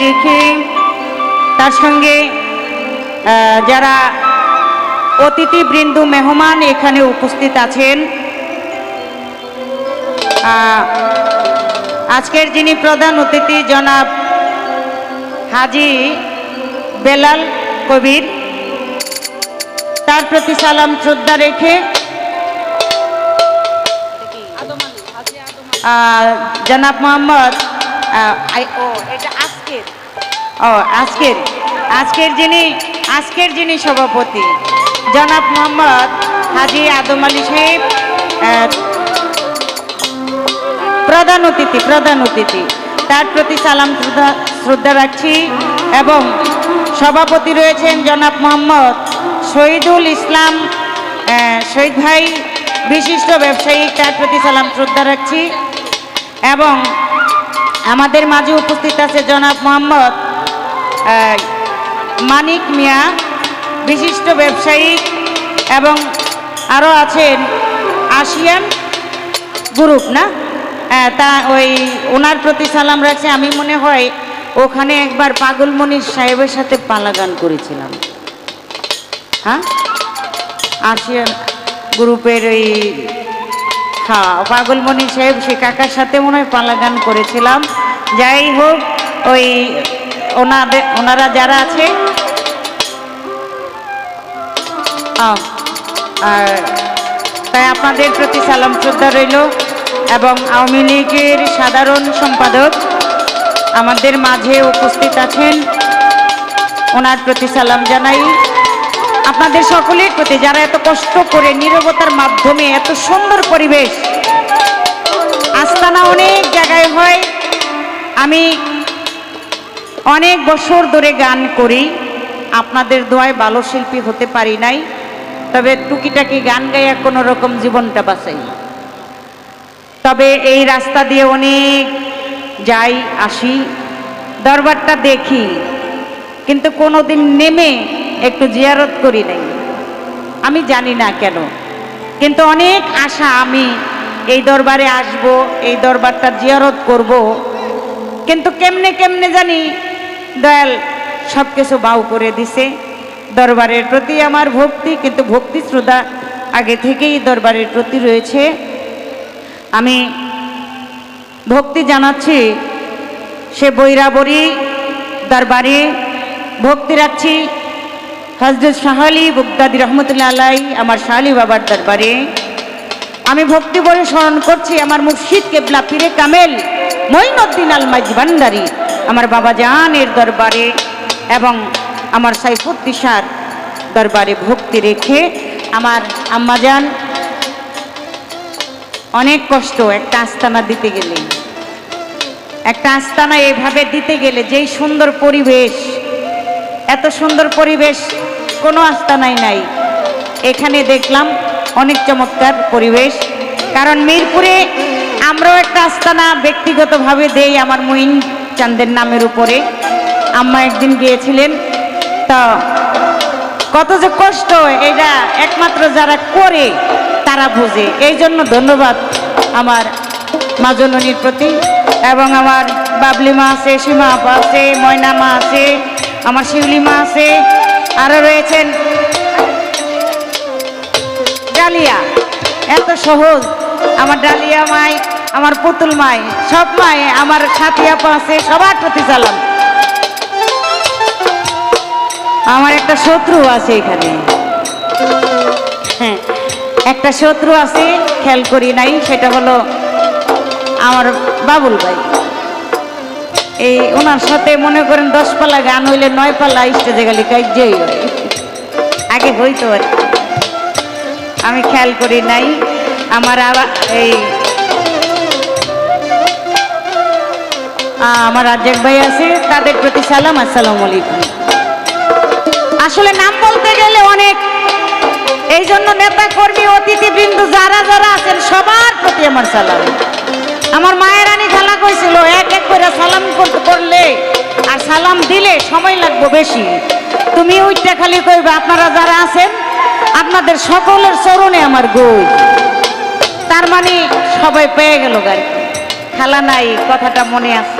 রেখে তার সঙ্গে যারা অতিথিবৃন্দ মেহমান এখানে উপস্থিত আছেন আজকের যিনি প্রধান অতিথি জনাব হাজি বেলাল কবির, তার প্রতি সালাম শ্রদ্ধা রেখে জনাব মোহাম্মদ ও, আজকের আজকের যিনি আজকের যিনি সভাপতি, জনাব মোহাম্মদ হাজি আদম আলী সাহেব প্রধান অতিথি প্রধান অতিথি, তার প্রতি সালাম শ্রদ্ধা শ্রদ্ধা রাখছি এবং সভাপতি রয়েছেন জনাব মোহাম্মদ শহীদুল ইসলাম শহীদ ভাই, বিশিষ্ট ব্যবসায়ী, তার প্রতি সালাম শ্রদ্ধা রাখছি এবং আমাদের মাঝে উপস্থিত আছে জনাব মোহাম্মদ মানিক মিয়া, বিশিষ্ট ব্যবসায়ী এবং আরও আছেন আসিয়ান গ্রুপ, না? তা ওই ওনার প্রতি সালাম রাখছে। আমি মনে হয় ওখানে একবার পাগলমণির সাহেবের সাথে পালা গান করেছিলাম। হ্যাঁ? আসিয়ান গ্রুপের ওই হ্যাঁ পাগলমণি সাহেব সে কাকার সাথে মনে হয় পালা গান করেছিলাম। যাই হোক, ওই ওনাদের ওনারা যারা আছে আর তাই আপনাদের প্রতি সালাম শ্রদ্ধা রইল এবং আওয়ামী লীগের সাধারণ সম্পাদক আমাদের মাঝে উপস্থিত আছেন। ওনার প্রতি সালাম জানাই। আপনাদের সকলের প্রতি যারা এত কষ্ট করে নিরবতার মাধ্যমে এত সুন্দর পরিবেশ, আস্তানা অনেক জায়গায় হয়। আমি অনেক বছর ধরে গান করি। আপনাদের দোয়ায় ভালো শিল্পী হতে পারি নাই। তবে টুকিটাকি গান গাইয়া কোনো রকম জীবনটা বাঁচাই। তবে এই রাস্তা দিয়ে অনেক যাই, আসি। দরবারটা দেখি। কিন্তু কোনোদিন নেমে একটু জিয়ারত করি নাই। আমি জানি না কেন। কিন্তু অনেক আশা আমি এই দরবারে আসব, এই দরবারটা জিয়ারত করব। কিন্তু কেমনে কেমনে জানি দয়াল সব কিছু বাউ করে দিছে। দরবারের প্রতি আমার ভক্তি, কিন্তু ভক্তি শ্রদ্ধা আগে থেকেই দরবারের প্রতি রয়েছে। আমি ভক্তি জানাচ্ছি, সে বৈরাবরী দরবারে ভক্তি রাখছি। হজরত শাহালি বুগদাদি রহমতুল্লাহ আলাই আমার শাহালি বাবার দরবারে। আমি ভক্তি বলে স্মরণ করছি আমার মুর্শিদ কেবলা পীরে কামেল। মঈনুদ্দিন আল মাইজবান্ডারি আমার বাবা জানের দরবারে এবং আমার সাইফুদ্দিসার দরবারে ভক্তি রেখে আমার আম্মাজান অনেক কষ্ট, একটা আস্তানা দিতে গেলে। একটা আস্তানা এভাবে দিতে গেলে যেই সুন্দর পরিবেশ, এত সুন্দর পরিবেশ কোনো আস্তানাই নাই। এখানে দেখলাম অনেক চমৎকার পরিবেশ, কারণ মিরপুরে আমরাও একটা আস্তানা ব্যক্তিগতভাবে দেই আমার মঈন চান্দের নামের উপরে। আম্মা একদিন গিয়েছিলেন, তা কত যে কষ্ট, এটা একমাত্র যারা করে তারা বোঝে। এই জন্য ধন্যবাদ আমার মাজননীর প্রতি এবং আমার বাবলি মা আছে, সীমা আপা আছে, ময়না মা আছে, আমার শিউলি মা আছে আরও রয়েছেন। ডালিয়া, এত সহজ, আমার ডালিয়া মাই। আমার পুতুল মাই, সব মাই, আমার সাথী আপা আছে, সবার প্রতি সালাম। আমার একটা শত্রু আছে এখানে। হ্যাঁ একটা শত্রু আছে, খেয়াল করি নাই, সেটা হলো আমার বাবুল ভাই। এই ওনার সাথে মনে করেন দশ পালা গান হইলে নয় পালা স্টেজে গেলে কার্যই হয়। আগে হইতো আর। আমি খেয়াল করি নাই, আমার আবার এই আমার রাজ্জাক ভাই আছে, তাদের প্রতি সালাম, আসসালামু আলাইকুম। আসলে নাম বলতে গেলে অনেক। এই জন্য নেতা কর্মী অতিথিবৃন্দ যারা যারা আছেন, সবার প্রতি আমার সালাম। আমার মায়ের রানী খালা কইছিল, এক এক করে সালাম করলে আর সালাম দিলে সময় লাগবে বেশি। তুমি ওইটা খালি কইবে, আপনারা যারা আছেন, আপনাদের সকলের চরণে আমার গই তার মানে সবাই পেয়ে গেল গাড়ি খালা নাই, কথাটা মনে আছে।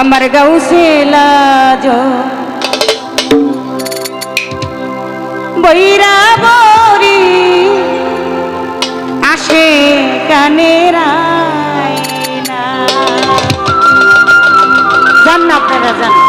আমার গাউসে লাজ। বৈরা বরি আসে কানেরা জান আপনারা জান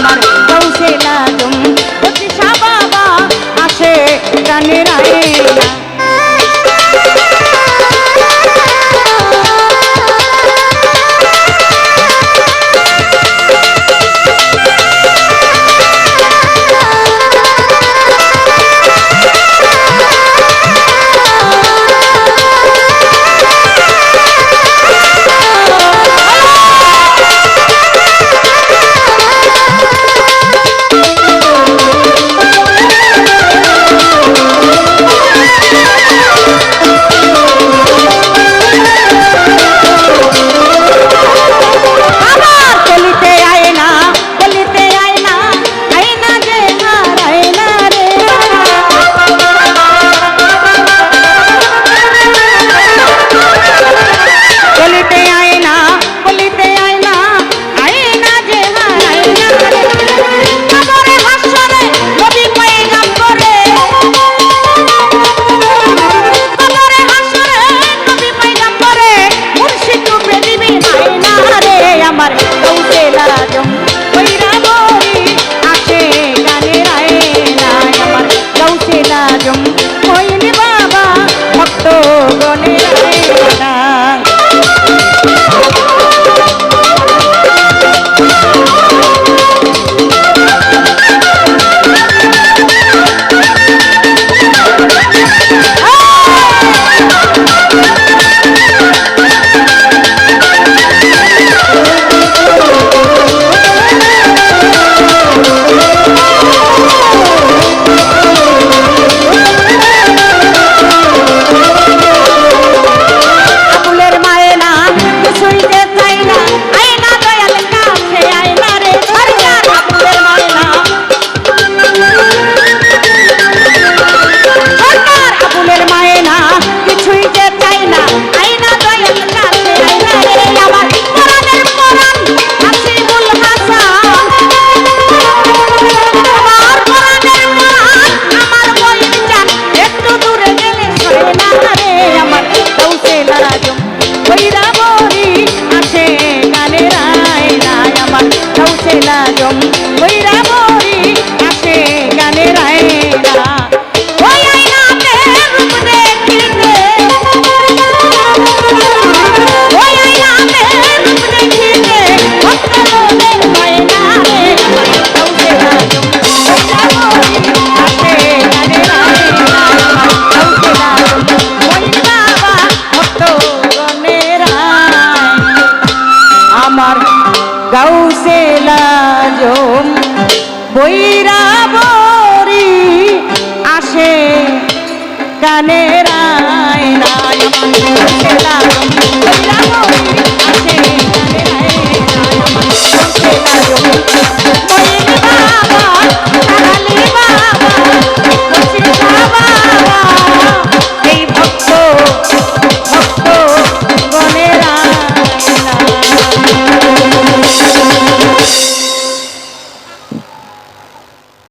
আমার কৌশে না তুম বাবা আসে কানে রায় না